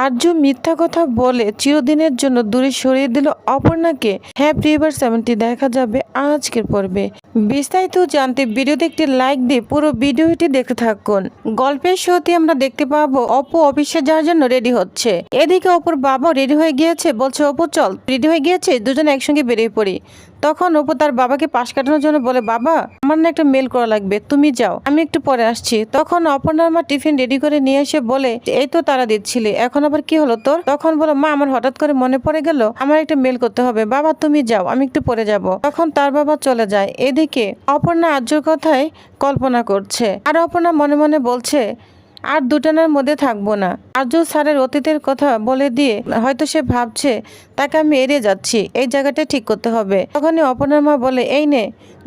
আর্য মিথ্যা কথা বলে চিরদিনের জন্য দূরে সরিয়ে দিল অপর্ণাকে। হ্যাঁ প্রিয়বার সেভেন্টি দেখা যাবে আজকের পর্বে। বিস্তারিত জানতে ভিডিওতে একটি লাইক দিয়ে পুরো ভিডিওটি দেখতে থাকুন। গল্পের শোতে আমরা দেখতে পাবো, অপু অফিসে যাওয়ার জন্য রেডি হচ্ছে। এদিকে অপুর বাবা রেডি হয়ে গিয়েছে, বলছে, অপু, চল। রেডি হয়ে গিয়েছে, দুজনে একসঙ্গে বেরিয়ে পড়ি। তখন অপু তার বাবাকে পাশ কাটানোর জন্য বলে, বাবা, আমার না একটা মেল করা লাগবে, তুমি যাও, আমি একটু পরে আসছি। তখন অপর্ণার মা টিফিন রেডি করে নিয়ে এসে বলে, এই তো তারা দিচ্ছিলে, এখন আবার কি হলো তোর? তখন বলো, মা, আমার হঠাৎ করে মনে পড়ে গেল, আমার একটা মেল করতে হবে। বাবা, তুমি যাও, আমি একটু পরে যাব। তখন তার বাবা চলে যায়। এদিকে অপর্ণা আর্যর কথায় কল্পনা করছে। আর অপর্ণা মনে মনে বলছে আর দুটানার মধ্যে থাকব না। আর্য স্যারের অতীতের কথা বলে দিয়ে হয়তো সে ভাবছে, তাকে আমি এড়িয়ে যাচ্ছি, এই জায়গাটা ঠিক করতে হবে। তখনই অপর্ণার মা বলে, এই নে,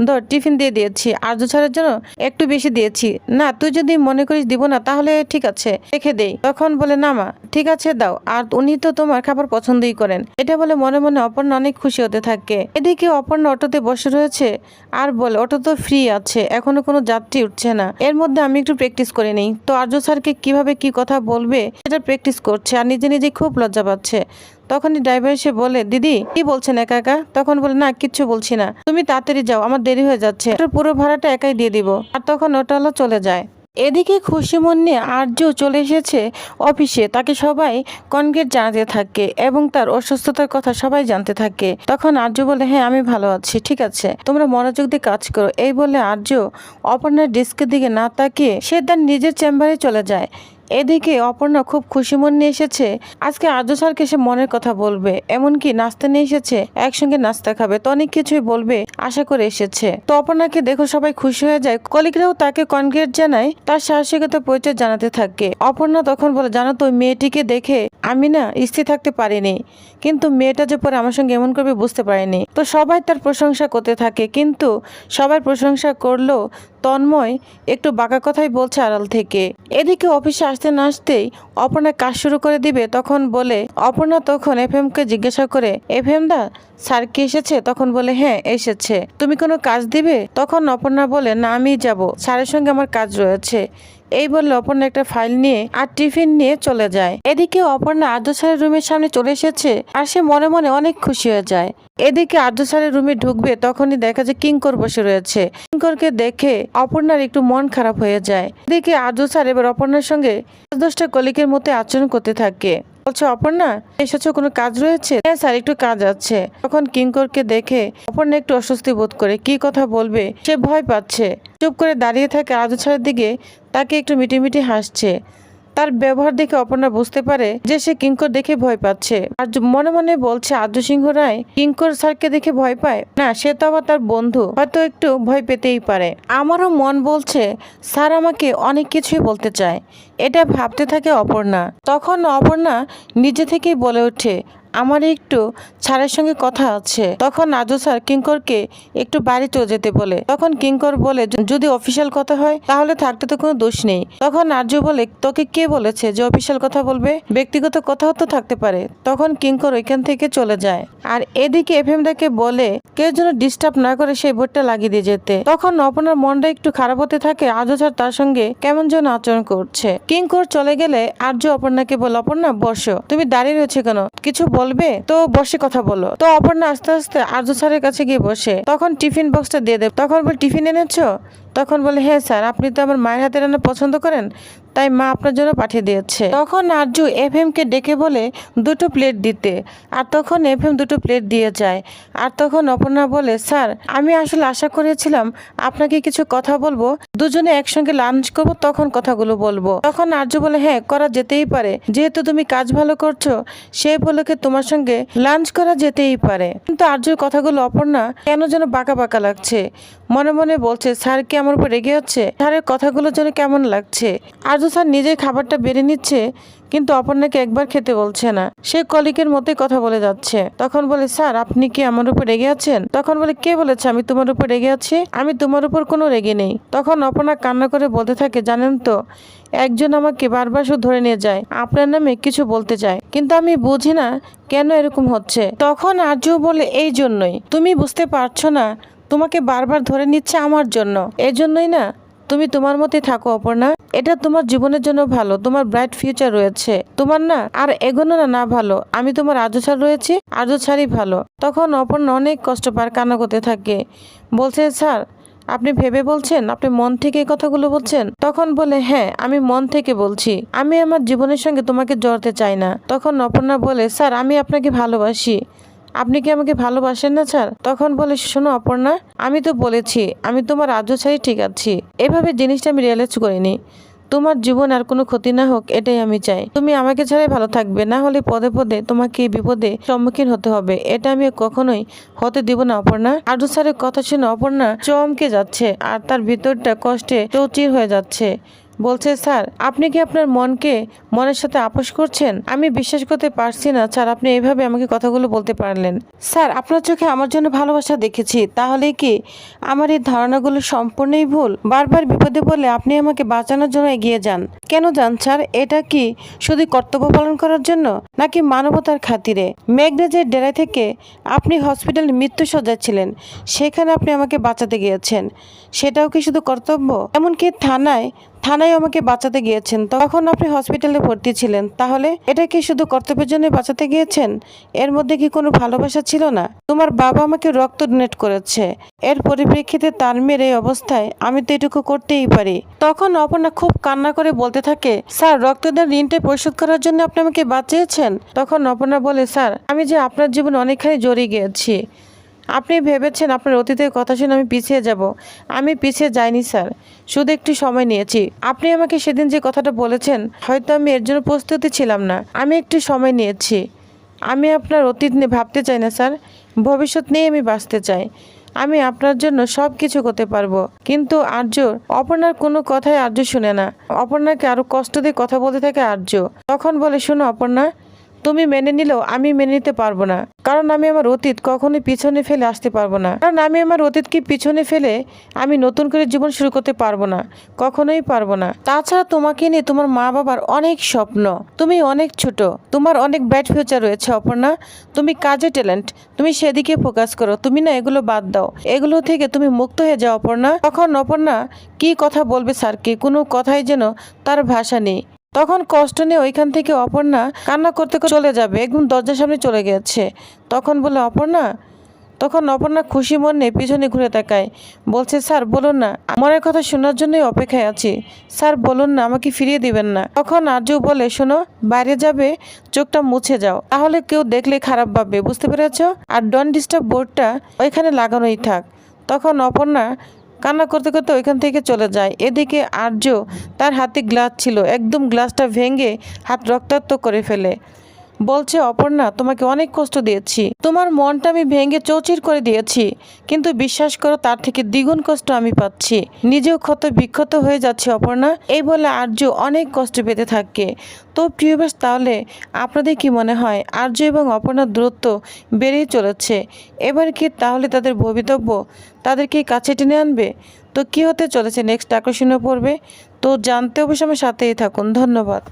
ধর, টিফিন দিয়ে দিয়েছি। আর্য স্যারের জন্য একটু বেশি দিয়েছি। না, তুই যদি মনে করিস দিব না, তাহলে ঠিক আছে, রেখে দেই। তখন বলে, না মা, ঠিক আছে, দাও। আর উনি তো তোমার খাবার পছন্দই করেন। এটা বলে মনে মনে অপর্ণা অনেক খুশি হতে থাকে। এদিকে অপর্ণা অটোতে বসে রয়েছে আর বলে, অটো তো ফ্রি আছে, এখনও কোনো যাত্রী উঠছে না। এর মধ্যে আমি একটু প্র্যাকটিস করে নিই। তো আর্য স্যারকে কীভাবে কি কথা বলবে সেটা প্র্যাকটিস করছে আর নিজে নিজে খুব লজ্জা পাচ্ছে। তখনই ড্রাইভার এসে বলে, দিদি, কি বলছেন একা একা? তখন বলে, না, কিচ্ছু বলছি না। তুমি তাড়াতাড়ি যাও, আমার দেরি হয়ে যাচ্ছে। পুরো ভাড়াটা একাই দিয়ে দিব। আর তখন ওটা চলে যায়। এদিকে খুশি মন নিয়ে আর্য চলে এসেছে অফিসে। তাকে সবাই কনগ্রেট জানাতে থাকে এবং তার অসুস্থতার কথা সবাই জানতে থাকে। তখন আর্য বলে হ্যাঁ আমি ভালো আছি, ঠিক আছে। তোমরা মনোযোগ দিয়ে কাজ করো। এই বলে আর্য অপর্ণার ডিস্কের দিকে না তাকিয়ে সে তার নিজের চেম্বারে চলে যায়। এদিকে অপর্ণা খুব খুশি মন নিয়ে এসেছে। আজকে আর্য স্যারকে সে মনের কথা বলবে। এমনকি নাস্তা নিয়ে এসেছে। একসঙ্গে নাস্তা খাবে। তো অনেক কিছুই বলবে। আশা করে এসেছে। তো অপর্ণাকে দেখো সবাই খুশি হয়ে যায়। কলিগরাও তাকে কনগ্রেট জানায়। তার সাহসিকতা পরিচয় জানাতে থাকে। অপর্ণা তখন বলে, জানো তো, মেয়েটিকে দেখে আমি না স্থির থাকতে পারিনি। কিন্তু মেয়েটা যে পরে আমার সঙ্গে এমন করবে বুঝতে পারিনি। তো সবাই তার প্রশংসা করতে থাকে। কিন্তু সবাই প্রশংসা করলেও তন্ময় একটু বাঁকা কথাই বলছে আড়াল থেকে। এদিকে অফিসে আসতে না আসতেই অপর্ণা কাজ শুরু করে দিবে, তখন বলে, অপর্ণা তখন এফ এমকে জিজ্ঞাসা করে এফ এম দা, স্যার কি এসেছে? তখন বলে হ্যাঁ এসেছে। তুমি কোনো কাজ দিবে? তখন অপর্ণা বলে, না আমি যাব। স্যারের সঙ্গে আমার কাজ রয়েছে। এই বললে অপর্ণা একটা ফাইল নিয়ে আর টিফিন নিয়ে চলে যায়। এদিকে অপর্ণা আর্য স্যারের রুমের সামনে চলে এসেছে আর সে মনে মনে অনেক খুশি হয়ে যায়। এদিকে আর্য স্যারের রুমে ঢুকবে তখনই দেখা যায় কিঙ্কর বসে রয়েছে। কিঙ্করকে দেখে অপর্ণার একটু মন খারাপ হয়ে যায়। এদিকে আর্য স্যার এবার অপর্ণার সঙ্গে দশটা কলিকের মতো আচরণ করতে থাকে। বলছে, অপর্ণা, এসেছ, কোনো কাজ রয়েছে? হ্যাঁ স্যার, একটু কাজ আছে। তখন কিঙ্করকে দেখে অপর্ণা একটু অস্বস্তি বোধ করে, কি কথা বলবে? সে ভয় পাচ্ছে। চুপ করে দাঁড়িয়ে থাকে আদু ছাড়ের দিকে, তাকে একটু মিটিমিটি হাসছে। তার ব্যবহার দেখে অপর্ণা বুঝতে পারে যে সে কিঙ্কর দেখে ভয় পাচ্ছে। আর মনে মনে বলছে, আদ্য সিংহ রায় কিঙ্কর স্যারকে দেখে ভয় পায়? না, সে তো আবার তার বন্ধু। হয়তো একটু ভয় পেতেই পারে। আমারও মন বলছে, স্যার আমাকে অনেক কিছুই বলতে চায়। এটা ভাবতে থাকে অপর্ণা। তখন অপর্ণা নিজে থেকেই বলে ওঠে আমার একটু স্যারের সঙ্গে কথা আছে। তখন আজু স্যার কিঙ্করকে একটু বাড়ি চলে যেতে বলে। তখন কিঙ্কর বলে যদি অফিসিয়াল কথা হয়, তাহলে থাকতে তো কোনো দোষ নেই। তখন আর্য বলে, তোকে কে বলেছে যে অফিসিয়াল কথা বলবে? ব্যক্তিগত কথাও তো থাকতে পারে। তখন কিঙ্কর ওইখান থেকে চলে যায়। আর এদিকে এফএম দাকে বলে, কেউ যেন ডিস্টার্ব না করে সেই বোর্ডটা লাগিয়ে দিয়ে যেতে। তখন অপনার মনটা একটু খারাপ হতে থাকে আর্য স্যার তার সঙ্গে কেমন যেন আচরণ করছে। কিঙ্কর চলে গেলে আর্য অপর্ণাকে বলে, অপর্ণা, বসো। তুমি দাঁড়িয়ে রয়েছে কেন? কিছু বলবে? তো বসে কথা বলো। তো অপর্ণা আস্তে আস্তে আর্য স্যারের কাছে গিয়ে বসে। তখন টিফিন বক্সটা দিয়ে দেব তখন বল, টিফিন এনেছো? তখন বলে হ্যাঁ স্যার, আপনি তো আমার মায়ের হাতে রান্না পছন্দ করেন, তাই মা আপনার জন্য পাঠিয়ে দিয়েছে। তখন আরজু এফ কে ডেকে বলে, দুটো প্লেট দিতে। আর তখন এফ এম দুটো প্লেট দিয়ে যায়। আর তখন অপর্ণা বলে, স্যার, আমি আসলে আশা করেছিলাম আপনাকে কিছু কথা বলব, দুজনে একসঙ্গে লাঞ্চ করব, তখন কথাগুলো বলব। তখন আর্য বলে হ্যাঁ করা যেতেই পারে। যেহেতু তুমি কাজ ভালো করছ সেই উপলক্ষে তোমার সঙ্গে লাঞ্চ করা যেতেই পারে। কিন্তু আর্যর কথাগুলো অপর্ণা কেন যেন বাঁকা বাঁকা লাগছে। মনে মনে বলছে, স্যার, কি আমার উপর রেগে হচ্ছে স্যারের কথাগুলো যেন কেমন লাগছে। আর্য স্যার নিজেই খাবারটা বেড়ে নিচ্ছে, কিন্তু অপর্ণাকে একবার খেতে বলছে না। সে কলিকের মতোই কথা বলে যাচ্ছে। তখন বলে, স্যার, আপনি কি আমার উপর রেগে আছেন? তখন বলে, কে বলেছে আমি তোমার উপর রেগে আছি? আমি তোমার উপর কোনো রেগে নেই। তখন অপর্ণা কান্না করে বলতে থাকে, জানেন তো, একজন আমাকে বারবার শুধু ধরে নিয়ে যায়। আপনার নামে কিছু বলতে চায়, কিন্তু আমি বুঝি না কেন এরকম হচ্ছে। তখন আর্য বলে, এই জন্যই। তুমি বুঝতে পারছ না তোমাকে বারবার ধরে নিচ্ছে আমার জন্য। এজন্যই না, তুমি তোমার মতোই থাকো, অপর্ণা। এটা তোমার জীবনের জন্য ভালো, তোমার ব্রাইট ফিউচার রয়েছে। তোমার না আর এগোনো না না ভালো। আমি তোমার আজও ছাড় রয়েছি, আজও ছাড়ই ভালো। তখন অপর্ণা অনেক কষ্ট পার কান্না করতে থাকে। বলছে, স্যার, আপনি ভেবে বলছেন? আপনি মন থেকে এই কথাগুলো বলছেন? তখন বলে হ্যাঁ আমি মন থেকে বলছি। আমি আমার জীবনের সঙ্গে তোমাকে জড়তে চাই না। তখন অপর্ণা বলে, স্যার, আমি আপনাকে ভালোবাসি। আপনি কি আমাকে ভালোবাসেন না, স্যার? তখন বলে, শোনো অপর্ণা, আমি তো বলেছি, আমি তোমার আজও ছাড়ি ঠিক আছি। এভাবে জিনিসটা আমি রিয়েলাইজ করিনি। তোমার জীবন আর কোনো ক্ষতি না হোক, এটাই আমি চাই। তুমি আমাকে ছাড়াই ভালো থাকবে, না হলে পদে পদে তোমাকে বিপদে সম্মুখীন হতে হবে। এটা আমি কখনোই হতে দিব না, অপর্ণা। আরজু স্যারের কথা শুনে অপর্ণা চমকে যাচ্ছে, আর তার ভিতরটা কষ্টে চৌচির হয়ে যাচ্ছে। বলছে, স্যার, আপনি কি আপনার মনকে, মনের সাথে আপোষ করছেন? আমি বিশ্বাস করতে পারছি না। স্যার, আপনি এইভাবে আমাকে কথাগুলো বলতে পারলেন। স্যার, আপনার চোখে আমার জন্য ভালোবাসা দেখেছি। তাহলে কি আমার এই ধারণাগুলো সম্পূর্ণই ভুল? বারবার বিপদে পড়লে আপনি আমাকে বাঁচানোর জন্য এগিয়ে যান। কেন যান, স্যার? এটা কি শুধু কর্তব্য পালন করার জন্য, নাকি মানবতার খাতিরে? মেঘরাজের ডেরায় থেকে আপনি হসপিটালে মৃত্যু ছিলেন। সেখানে আপনি আমাকে বাঁচাতে গিয়েছেন। সেটাও কি শুধু কর্তব্য? এমনকি থানায় থানায় আমাকে বাঁচাতে গিয়েছেন। তখন আপনি হসপিটালে ভর্তি ছিলেন। তাহলে এটা কি শুধু কর্তব্যের জন্য বাঁচাতে গিয়েছেন? এর মধ্যে কি কোনো ভালোবাসা ছিল না? তোমার বাবা আমাকে রক্ত ডোনেট করেছে। এর পরিপ্রেক্ষিতে তার মেয়ের এই অবস্থায় আমি তো এটুকু করতেই পারি। তখন অপর্ণা খুব কান্না করে বলতে থাকে, স্যার, রক্তদান ঋণটা পরিশোধ করার জন্য আপনি আমাকে বাঁচিয়েছেন? তখন অপর্ণা বলে, স্যার, আমি যে আপনার জীবন অনেকখানি জড়িয়ে গিয়েছি। আপনি ভেবেছেন আপনার অতীতের কথা শুনে আমি পিছিয়ে যাব। আমি পিছিয়ে যাইনি, স্যার। শুধু একটু সময় নিয়েছি। আপনি আমাকে সেদিন যে কথাটা বলেছেন, হয়তো আমি এর জন্য প্রস্তুতি ছিলাম না। আমি একটু সময় নিয়েছি। আমি আপনার অতীত নিয়ে ভাবতে চাই না, স্যার। ভবিষ্যৎ নিয়ে আমি বাঁচতে চাই। আমি আপনার জন্য সব কিছু করতে পারব। কিন্তু আর্য, অপর্ণার কোনো কথাই আর্য শুনে না। অপর্ণাকে আরও কষ্ট দিয়ে কথা বলতে থাকে আর্য। তখন বলে, শোনো অপর্ণা তুমি মেনে নিলেও আমি মেনে নিতে পারব না। কারণ আমি আমার অতীত কখনোই পিছনে ফেলে আসতে পারব না। কারণ আমি আমার অতীতকে পিছনে ফেলে আমি নতুন করে জীবন শুরু করতে পারব না। কখনোই পারব না। তাছাড়া তোমাকে নিয়ে তোমার মা বাবার অনেক স্বপ্ন। তুমি অনেক ছোট। তোমার অনেক ব্যাড ফিউচার রয়েছে, অপর্ণা। তুমি কাজে ট্যালেন্ট তুমি সেদিকে ফোকাস করো। তুমি না এগুলো বাদ দাও। এগুলো থেকে তুমি মুক্ত হয়ে যাও, অপর্ণা। তখন অপর্ণা কি কথা বলবে স্যারকে কোনো কথাই যেন তার ভাষা নেই। তখন কষ্ট নিয়ে ওইখান থেকে অপর্ণা কান্না করতে চলে যাবে। একদম দরজার সামনে চলে গেছে। তখন বলে, অপর্ণা? তখন অপর্ণা খুশি মনে পিছনে ঘুরে তাকায়। বলছে, স্যার, বলুন না, মনের কথা শোনার জন্যই অপেক্ষায় আছি। স্যার, বলুন না, আমাকে ফিরিয়ে দিবেন না। তখন আর্য বলে, শোনো, বাইরে যাবে, চোখটা মুছে যাও, তাহলে কেউ দেখলে খারাপ ভাববে, বুঝতে পেরেছ? আর ডন ডিস্টার্ব বোর্ডটা ওইখানে লাগানোই থাক। তখন অপর্ণা কান্না করতে করতে ওইখান থেকে চলে যায়। এদিকে আর্য তার হাতে গ্লাস ছিল। একদম গ্লাসটা ভেঙে হাত রক্তাক্ত করে ফেলে। বলছে, অপর্ণা, তোমাকে অনেক কষ্ট দিয়েছি। তোমার মনটা আমি ভেঙে চৌচির করে দিয়েছি, কিন্তু বিশ্বাস করো, তার থেকে দ্বিগুণ কষ্ট আমি পাচ্ছি। নিজেও ক্ষত বিক্ষত হয়ে যাচ্ছে, অপর্ণা। এই বলে আর্য অনেক কষ্ট পেতে থাকে। তো প্রিয়বাস, তাহলে আপনাদের কি মনে হয়? আর্য এবং অপর্ণার দূরত্ব বেড়েই চলেছে। এবার কি তাহলে তাদের ভবিতব্য তাদেরকে কাছে টেনে আনবে? তো কি হতে চলেছে? নেক্সট আকর্ষণীয় পড়বে তো জানতে অবশ্যই আমার সাথেই থাকুন। ধন্যবাদ।